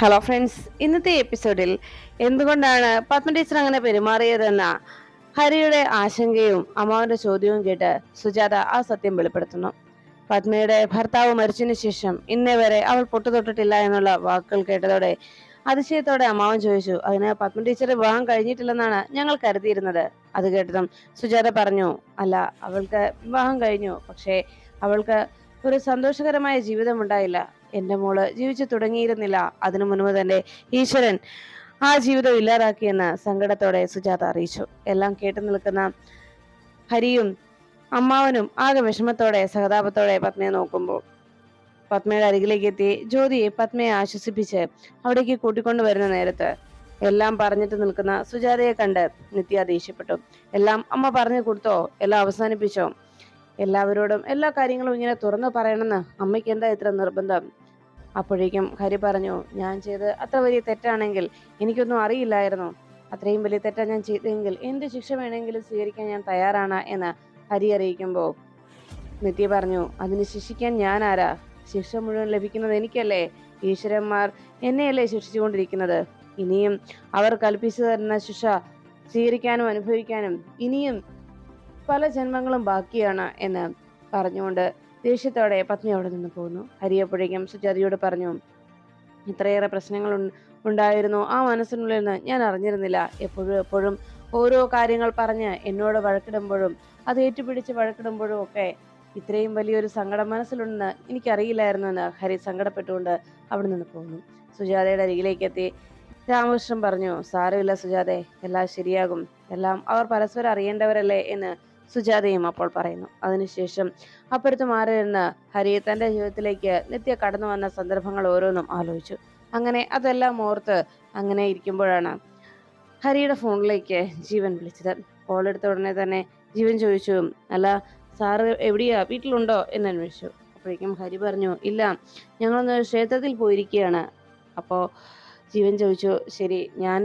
Hello friends ഇന്നത്തെ എപ്പിസോഡിൽ എന്തുകൊണ്ടാണ് പത്മ ടീച്ചർ അങ്ങനെ പെരുമാറിയതെന്ന ഹരിയുടെ ആശങ്കയും അമ്മാവന്റെ ചോദ്യവും കേട്ട് സുജാത ആ സത്യം വെളിപ്പെടുത്തുന്നു. പത്മയുടെ ഭർത്താവ് മരിച്ചതിന് ശേഷം ഇന്നേ വരെ അവൾ പൊട്ടു തൊട്ടിട്ടില്ല എന്നുള്ള വാക്കുകൾ കേട്ടതോടെ അതിശയത്തോടെ അമ്മാവൻ ചോദിച്ചു അതിന് പത്മ ടീച്ചർ വിവാഹം കഴിഞ്ഞിട്ടില്ലെന്നാണ് ഞങ്ങൾ കരുതിയിരുന്നത്. അത് കേട്ടതും സുജാത പറഞ്ഞു അല്ല അവൾക്ക് വിവാഹം കഴിഞ്ഞു. പക്ഷേ അവൾക്ക് ഒരു സന്തോഷകരമായ ജീവിതം ഉണ്ടായില്ല. എന്റെ മോൾ ജീവിച്ചു തുടങ്ങിയിരുന്നില്ല. അതിനു മുൻപ് തന്നെ ഈശ്വരൻ ആ ജീവിതം ഇല്ലാതാക്കിയെന്ന് സങ്കടത്തോടെ സുജാത അറിയിച്ചു. എല്ലാം കേട്ടു നിൽക്കുന്ന ഹരിയും അമ്മാവനും ആകെ വിഷമത്തോടെ സഹതാപത്തോടെ പത്മയെ നോക്കുമ്പോൾ. പത്മയുടെ അരികിലേക്ക് എത്തി. ജ്യോതിയെ പത്മയെ ആശ്വസിപ്പിച്ച് അവിടേക്ക് കൂട്ടിക്കൊണ്ടു വരുന്ന നേരത്ത് എല്ലാം പറഞ്ഞിട്ട് നിൽക്കുന്ന സുജാതയെ കണ്ട് നിത്യ ദേഷ്യപ്പെട്ടു. എല്ലാം അമ്മ പറഞ്ഞു കൊടുത്തോ? എല്ലാം അവസാനിപ്പിച്ചോ? എല്ലാവരോടും എല്ലാ കാര്യങ്ങളും ഇങ്ങനെ തുറന്നു പറയണമെന്ന് അമ്മയ്ക്ക് എന്താ ഇത്ര നിർബന്ധം? അപ്പോഴേക്കും ഹരി പറഞ്ഞു ഞാൻ ചെയ്ത് അത്ര വലിയ തെറ്റാണെങ്കിൽ എനിക്കൊന്നും അറിയില്ലായിരുന്നു. അത്രയും വലിയ തെറ്റാ ഞാൻ ചെയ്തെങ്കിൽ എന്ത് ശിക്ഷ വേണമെങ്കിലും സ്വീകരിക്കാൻ ഞാൻ തയ്യാറാണ് എന്ന് ഹരി അറിയിക്കുമ്പോൾ നിത്യ പറഞ്ഞു അതിന് ശിക്ഷിക്കാൻ ഞാൻ ആരാ? ശിക്ഷ മുഴുവൻ ലഭിക്കുന്നത് എനിക്കല്ലേ? ഈശ്വരന്മാർ എന്നെയല്ലേ ശിക്ഷിച്ചുകൊണ്ടിരിക്കുന്നത്? ഇനിയും അവർ കൽപ്പിച്ചു തരുന്ന ശിക്ഷ സ്വീകരിക്കാനും അനുഭവിക്കാനും ഇനിയും പല ജന്മങ്ങളും ബാക്കിയാണ് എന്ന് പറഞ്ഞുകൊണ്ട് ദേഷ്യത്തോടെ പത്നി അവിടെ നിന്ന് പോകുന്നു. ഹരിയപ്പോഴേക്കും സുജാതിയോട് പറഞ്ഞു ഇത്രയേറെ പ്രശ്നങ്ങൾ ഉണ്ടായിരുന്നു. ആ മനസ്സിനുള്ളിൽ നിന്ന് ഞാൻ അറിഞ്ഞിരുന്നില്ല. എപ്പോഴും എപ്പോഴും ഓരോ കാര്യങ്ങൾ പറഞ്ഞ് എന്നോട് വഴക്കിടുമ്പോഴും അത് ഏറ്റുപിടിച്ച് വഴക്കിടുമ്പോഴും ഒക്കെ ഇത്രയും വലിയൊരു സങ്കടം മനസ്സിലുണ്ടെന്ന് എനിക്കറിയില്ലായിരുന്നു എന്ന് ഹരി സങ്കടപ്പെട്ടുകൊണ്ട് അവിടെ നിന്ന് പോകുന്നു. സുജാതയുടെ അരികിലേക്ക് എത്തി. രാമകൃഷ്ണൻ പറഞ്ഞു സാരമില്ല സുജാതെ എല്ലാം ശരിയാകും. എല്ലാം അവർ പരസ്പരം അറിയേണ്ടവരല്ലേ എന്ന് സുജാതയും അപ്പോൾ പറയുന്നു. അതിനുശേഷം അപ്പുറത്ത് മാറി നിന്ന് ഹരി തന്റെ ജീവിതത്തിലേക്ക് നിത്യ കടന്നു വന്ന സന്ദർഭങ്ങൾ ഓരോന്നും ആലോചിച്ചു. അങ്ങനെ അതെല്ലാം ഓർത്ത് അങ്ങനെ ഇരിക്കുമ്പോഴാണ് ഹരിയുടെ ഫോണിലേക്ക് ജീവൻ വിളിച്ചത്. കോൾ എടുത്ത ഉടനെ തന്നെ ജീവൻ ചോദിച്ചു അല്ല സാറ് എവിടെയാ? വീട്ടിലുണ്ടോ? എന്ന് അന്വേഷിച്ചു. അപ്പോഴേക്കും ഹരി പറഞ്ഞു ഇല്ല ഞങ്ങളൊന്ന് ക്ഷേത്രത്തിൽ പോയിരിക്കുകയാണ്. അപ്പോൾ ജീവൻ ചോദിച്ചു ശരി ഞാൻ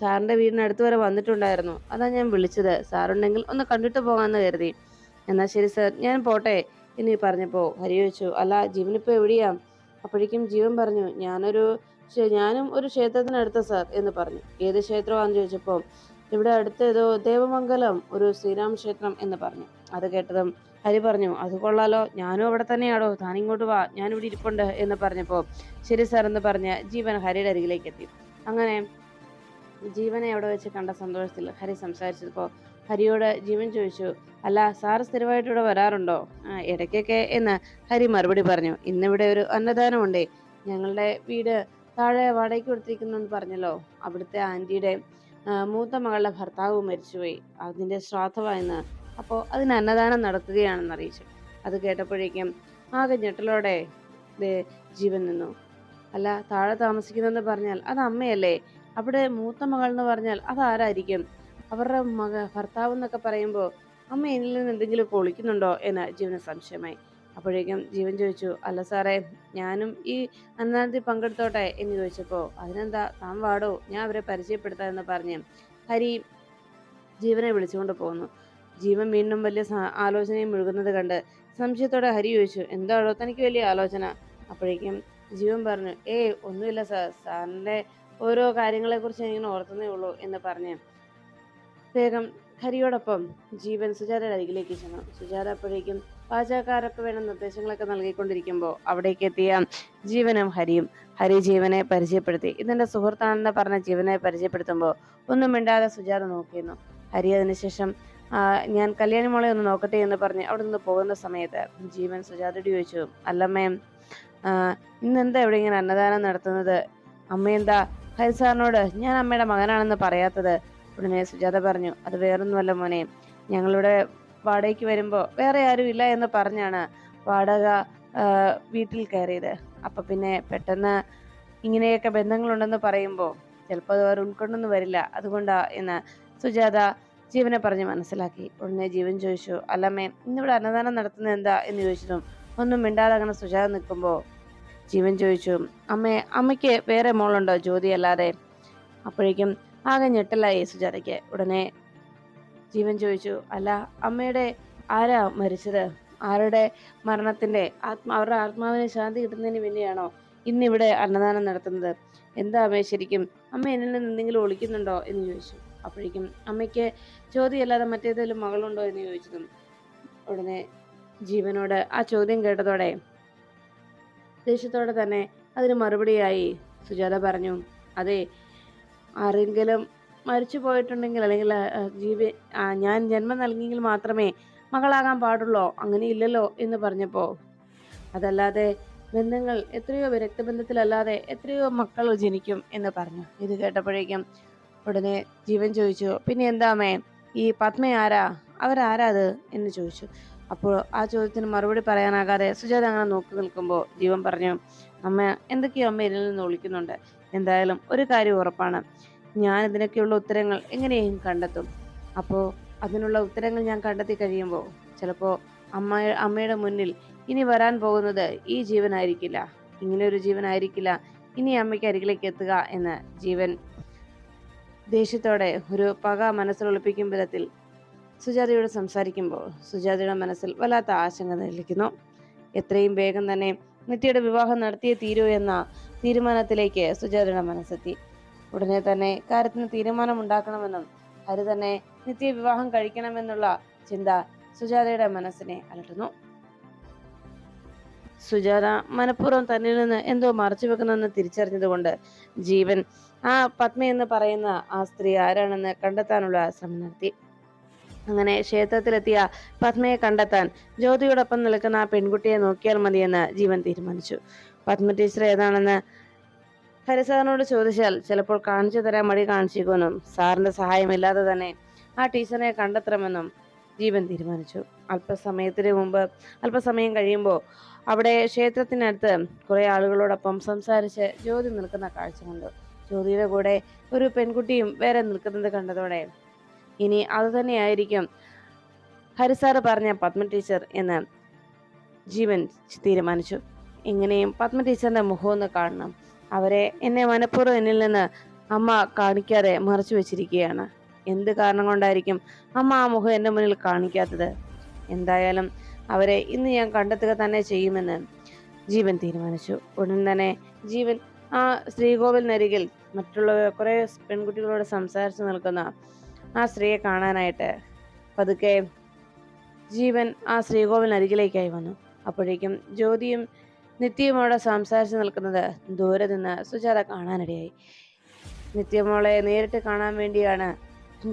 സാറിന്റെ വീടിനടുത്ത് വരെ വന്നിട്ടുണ്ടായിരുന്നു. അതാ ഞാൻ വിളിച്ചത്. സാറുണ്ടെങ്കിൽ ഒന്ന് കണ്ടിട്ട് പോകാമെന്ന് കരുതി. എന്നാ ശരി സാർ ഞാൻ പോട്ടെ. എന്ന് പറഞ്ഞപ്പോൾ ഹരി ചോദിച്ചു അല്ല ജീവനിപ്പോ എവിടെയാ? അപ്പോഴേക്കും ജീവൻ പറഞ്ഞു ഞാനൊരു ഞാനും ഒരു ക്ഷേത്രത്തിനടുത്ത സാർ എന്ന് പറഞ്ഞു. ഏത് ക്ഷേത്രമാണെന്ന് ചോദിച്ചപ്പോൾ ഇവിടെ അടുത്ത് ഏതോ ദേവമംഗലം ഒരു ശ്രീരാം ക്ഷേത്രം എന്ന് പറഞ്ഞു. അത് കേട്ടതും ഹരി പറഞ്ഞു അത് കൊള്ളാലോ ഞാനും അവിടെ തന്നെയാണോ താൻ ഇങ്ങോട്ട് വാ ഞാനിവിടെ ഇരിപ്പുണ്ട് എന്ന് പറഞ്ഞപ്പോൾ ശരി സാർ എന്ന് പറഞ്ഞ് ജീവൻ ഹരിയുടെ അരികിലേക്ക് എത്തി. അങ്ങനെ ജീവനെ അവിടെ വെച്ച് കണ്ട സന്തോഷത്തിൽ ഹരി സംസാരിച്ചപ്പോൾ ഹരിയോട് ജീവൻ ചോദിച്ചു അല്ല സാർ സ്ഥിരമായിട്ട് ഇവിടെ വരാറുണ്ടോ? ഇടയ്ക്കൊക്കെ എന്ന് ഹരി മറുപടി പറഞ്ഞു. ഇന്നിവിടെ ഒരു അന്നദാനമുണ്ടേ. ഞങ്ങളുടെ വീട് താഴെ വാടകയ്ക്ക് കൊടുത്തിരിക്കുന്നെന്ന് പറഞ്ഞല്ലോ. അവിടുത്തെ ആന്റിയുടെ മൂത്ത മകളുടെ ഭർത്താവ് മരിച്ചുപോയി. അതിന്റെ ശ്രാദ്ധമായെന്ന് അപ്പോൾ അതിന് അന്നദാനം നടക്കുകയാണെന്ന് അറിയിച്ചു. അത് കേട്ടപ്പോഴേക്കും ആകെ ഞെട്ടലോടെ ജീവൻ നിന്നു. അല്ല താഴെ താമസിക്കുന്നെന്ന് പറഞ്ഞാൽ അത് അമ്മയല്ലേ? അവിടെ മൂത്ത മകൾ എന്ന് പറഞ്ഞാൽ അതാരായിരിക്കും? അവരുടെ മക ഭർത്താവ് എന്നൊക്കെ പറയുമ്പോൾ അമ്മ എന്നിൽ നിന്ന് എന്തെങ്കിലും ഒളിക്കുന്നുണ്ടോ? എന്ന് ജീവന് സംശയമായി. അപ്പോഴേക്കും ജീവൻ ചോദിച്ചു അല്ല സാറേ ഞാനും ഈ അന്നാനത്തിൽ പങ്കെടുത്തോട്ടെ? എന്ന് ചോദിച്ചപ്പോൾ അതിനെന്താ താൻ വാടോ? ഞാൻ അവരെ പരിചയപ്പെടുത്താം എന്ന് പറഞ്ഞ് ഹരി ജീവനെ വിളിച്ചുകൊണ്ട് പോകുന്നു ജീവൻ വീണ്ടും വലിയ ആലോചനയും മുഴുകുന്നത് കണ്ട് സംശയത്തോടെ ഹരി ചോദിച്ചു എന്താണോ തനിക്ക് വലിയ ആലോചന? അപ്പോഴേക്കും ജീവൻ പറഞ്ഞു ഏയ് ഒന്നുമില്ല സാർ സാറിന്റെ ഓരോ കാര്യങ്ങളെക്കുറിച്ച് ഇങ്ങനെ ഓർത്തുന്നേ ഉള്ളൂ എന്ന് പറഞ്ഞ് വേഗം ഹരിയോടൊപ്പം ജീവൻ സുജാതയുടെ അരികിലേക്ക് ചെന്നു. സുജാത അപ്പോഴേക്കും പാചകക്കാരൊക്കെ വേണ്ട നിർദ്ദേശങ്ങളൊക്കെ നൽകിക്കൊണ്ടിരിക്കുമ്പോൾ അവിടേക്ക് എത്തിയ ജീവനും ഹരിയും. ഹരി ജീവനെ പരിചയപ്പെടുത്തി. ഇതെന്റെ സുഹൃത്താണെന്ന് പറഞ്ഞ ജീവനെ പരിചയപ്പെടുത്തുമ്പോൾ ഒന്നും മിണ്ടാതെ സുജാത നോക്കിയിരുന്നു. ഹരി അതിനുശേഷം "ആ, ഞാൻ കല്യാണി മോളെ ഒന്ന് നോക്കട്ടെ എന്ന് പറഞ്ഞ് അവിടെ നിന്ന് പോകുന്ന സമയത്ത് ജീവൻ സുജാതയോട് ചോദിച്ചു അല്ലമ്മേ ഇന്നെന്താ ഇവിടെ ഇങ്ങനെ അന്നദാനം നടത്തുന്നത്? അമ്മയെന്താ ഹരി സാറിനോട് ഞാൻ അമ്മയുടെ മകനാണെന്ന് പറയാത്തത് ഉടനെ സുജാത പറഞ്ഞു. അത് വേറൊന്നുമല്ല മോനെ. ഞങ്ങളിവിടെ വാടകയ്ക്ക് വരുമ്പോൾ വേറെ ആരും ഇല്ല എന്ന് പറഞ്ഞാണ് വാടക വീട്ടിൽ കയറിയത്. അപ്പം പിന്നെ പെട്ടെന്ന് ഇങ്ങനെയൊക്കെ ബന്ധങ്ങളുണ്ടെന്ന് പറയുമ്പോൾ ചിലപ്പോൾ അത് അവർ ഉൾക്കൊണ്ടൊന്നും വരില്ല. അതുകൊണ്ടാ എന്ന് സുജാത ജീവനെ പറഞ്ഞ് മനസ്സിലാക്കി. ഉടനെ ജീവൻ ചോദിച്ചു അല്ലമ്മേ ഇന്നിവിടെ അന്നദാനം നടത്തുന്നത് എന്താ? എന്ന് ചോദിച്ചതും ഒന്നും മിണ്ടാതെ അങ്ങനെ സുജാത നിൽക്കുമ്പോൾ ജീവൻ ചോദിച്ചു അമ്മേ അമ്മയ്ക്ക് വേറെ മോളുണ്ടോ? ജ്യോതി അല്ലാതെ അപ്പോഴേക്കും ആകെ ഞെട്ടലായി സുജാതയ്ക്ക് ഉടനെ ജീവൻ ചോദിച്ചു അല്ല അമ്മയുടെ ആരാ മരിച്ചത്? ആരുടെ മരണത്തിന്റെ ആത്മാ അവരുടെ ആത്മാവിന് ശാന്തി കിട്ടുന്നതിന് വേണ്ടിയാണോ ഇന്നിവിടെ അന്നദാനം നടത്തുന്നത്? എന്താ അമ്മയെ ശരിക്കും? അമ്മ എന്നിൽ നിന്ന് എന്തെങ്കിലും ഒളിക്കുന്നുണ്ടോ? എന്ന് ചോദിച്ചു. അപ്പോഴേക്കും അമ്മയ്ക്ക് ചോദ്യമല്ലാതെ മറ്റേതെങ്കിലും മകളുണ്ടോ എന്ന് ചോദിച്ചതും ഉടനെ ജീവനോട് ആ ചോദ്യം കേട്ടതോടെ ദേഷ്യത്തോടെ തന്നെ അതിന് മറുപടിയായി സുജാത പറഞ്ഞു അതെ ആരെങ്കിലും മരിച്ചു പോയിട്ടുണ്ടെങ്കിൽ അല്ലെങ്കിൽ ജീവി ഞാൻ ജന്മം നൽകിയെങ്കിൽ മാത്രമേ മകളാകാൻ പാടുള്ളോ? അങ്ങനെ ഇല്ലല്ലോ എന്ന് പറഞ്ഞപ്പോൾ അതല്ലാതെ ബന്ധങ്ങൾ എത്രയോ രക്തബന്ധത്തിലല്ലാതെ എത്രയോ മക്കൾ ജനിക്കും എന്ന് പറഞ്ഞു. ഇത് കേട്ടപ്പോഴേക്കും ഉടനെ ജീവൻ ചോദിച്ചു പിന്നെ എന്താമേ ഈ പത്മ ആരാ? അവരാരാ അത് എന്ന് ചോദിച്ചു. അപ്പോൾ ആ ചോദ്യത്തിന് മറുപടി പറയാനാകാതെ സുജാത അങ്ങനെ നോക്കി നിൽക്കുമ്പോൾ ജീവൻ പറഞ്ഞു അമ്മ എന്തൊക്കെയോ അമ്മ ഇതിൽ നിന്ന് വിളിക്കുന്നുണ്ട്. എന്തായാലും ഒരു കാര്യം ഉറപ്പാണ്. ഞാൻ ഇതിനൊക്കെയുള്ള ഉത്തരങ്ങൾ എങ്ങനെയും കണ്ടെത്തും. അപ്പോൾ അതിനുള്ള ഉത്തരങ്ങൾ ഞാൻ കണ്ടെത്തി കഴിയുമ്പോൾ ചിലപ്പോൾ അമ്മ അമ്മയുടെ മുന്നിൽ ഇനി വരാൻ പോകുന്നത് ഈ ജീവനായിരിക്കില്ല. ഇങ്ങനെ ഒരു ജീവനായിരിക്കില്ല. ഇനി അമ്മയ്ക്ക് അരികിലേക്ക് എത്തുക എന്ന് ജീവൻ ദേഷ്യത്തോടെ ഒരു പക മനസ്സിലൊളിപ്പിക്കും വിധത്തിൽ സുജാതയോട് സംസാരിക്കുമ്പോൾ സുജാതയുടെ മനസ്സിൽ വല്ലാത്ത ആശങ്ക നിലയ്ക്കുന്നു എത്രയും വേഗം തന്നെ നിത്യയുടെ വിവാഹം നടത്തിയേ തീരൂ എന്ന തീരുമാനത്തിലേക്ക് സുജാതയുടെ മനസ്സെത്തി. ഉടനെ തന്നെ കാര്യത്തിന് തീരുമാനമുണ്ടാക്കണമെന്നും ഹരി തന്നെ നിത്യ വിവാഹം കഴിക്കണമെന്നുള്ള ചിന്ത സുജാതയുടെ മനസ്സിനെ അലട്ടുന്നു. സുജാത മനഃപൂർവം തന്നിൽ നിന്ന് എന്തോ മറച്ചു വെക്കുന്നെന്ന് തിരിച്ചറിഞ്ഞതുകൊണ്ട് ജീവൻ ആ പത്മ എന്ന് പറയുന്ന ആ സ്ത്രീ ആരാണെന്ന് കണ്ടെത്താനുള്ള ശ്രമം നടത്തി. അങ്ങനെ ക്ഷേത്രത്തിലെത്തിയ പത്മയെ കണ്ടെത്താൻ ജ്യോതിയോടൊപ്പം നിൽക്കുന്ന ആ പെൺകുട്ടിയെ നോക്കിയാൽ മതിയെന്ന് ജീവൻ തീരുമാനിച്ചു. പത്മ ടീച്ചർ ഏതാണെന്ന് ഹരിസാറിനോട് ചോദിച്ചാൽ ചിലപ്പോൾ കാണിച്ചു തരാൻ മടി കാണിച്ചേക്കുമെന്നും സാറിന്റെ സഹായമില്ലാതെ തന്നെ ആ ടീച്ചറിനെ കണ്ടെത്തണമെന്നും ജീവൻ തീരുമാനിച്ചു. അല്പസമയത്തിന് മുമ്പ് അല്പസമയം കഴിയുമ്പോൾ അവിടെ ക്ഷേത്രത്തിനടുത്ത് കുറെ ആളുകളോടൊപ്പം സംസാരിച്ച് ജ്യോതി നിൽക്കുന്ന കാഴ്ച കണ്ടു. ജ്യോതിയുടെ കൂടെ ഒരു പെൺകുട്ടിയും വേറെ നിൽക്കുന്നത് കണ്ടതോടെ ഇനി അത് തന്നെയായിരിക്കും. ഹരിസാറ് പറഞ്ഞ പത്മ ടീച്ചർ എന്ന് ജീവൻ തീരുമാനിച്ചു. എങ്ങനെയും പത്മ ടീച്ചറിന്റെ മുഖം ഒന്ന് കാണണം. അവരെ എന്നെ മനഃപൂർവം എന്നിൽ നിന്ന് അമ്മ കാണിക്കാതെ മറച്ചു വെച്ചിരിക്കുകയാണ്. എന്ത് കാരണം കൊണ്ടായിരിക്കും അമ്മ ആ മുഖം എന്റെ മുന്നിൽ കാണിക്കാത്തത്? എന്തായാലും അവരെ ഇന്ന് ഞാൻ കണ്ടെത്തുക തന്നെ ചെയ്യുമെന്ന് ജീവൻ തീരുമാനിച്ചു. ഉടൻ തന്നെ ജീവൻ ആ ശ്രീകോവിലിനരികിൽ മറ്റുള്ള കുറേ പെൺകുട്ടികളോട് സംസാരിച്ചു നിൽക്കുന്ന ആ സ്ത്രീയെ കാണാനായിട്ട് പതുക്കെ ജീവൻ ആ ശ്രീകോവിലിനരികിലേക്കായി വന്നു. അപ്പോഴേക്കും ജ്യോതിയും നിത്യമോളെ സംസാരിച്ച് നിൽക്കുന്നത് ദൂരെ നിന്ന് സുജാത കാണാനിടയായി. നിത്യമോളെ നേരിട്ട് കാണാൻ വേണ്ടിയാണ്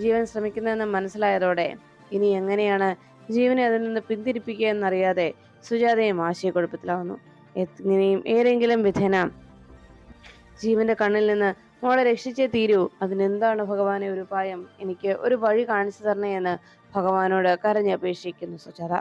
ജീവൻ ശ്രമിക്കുന്നതെന്ന് മനസ്സിലായതോടെ ഇനി എങ്ങനെയാണ് ജീവനെ അതിൽ നിന്ന് പിന്തിരിപ്പിക്കുക എന്നറിയാതെ സുജാതയും ആശയക്കുഴപ്പത്തിലാവുന്നു. എങ്ങനെയും ഏതെങ്കിലും വിധേന ജീവന്റെ കണ്ണിൽ നിന്ന് മോളെ രക്ഷിച്ചേ തീരൂ. അതിനെന്താണ് ഭഗവാനെ ഒരു ഉപായം? എനിക്ക് ഒരു വഴി കാണിച്ചു തരണേ എന്ന് ഭഗവാനോട് കരഞ്ഞപേക്ഷിക്കുന്നു സുജാത.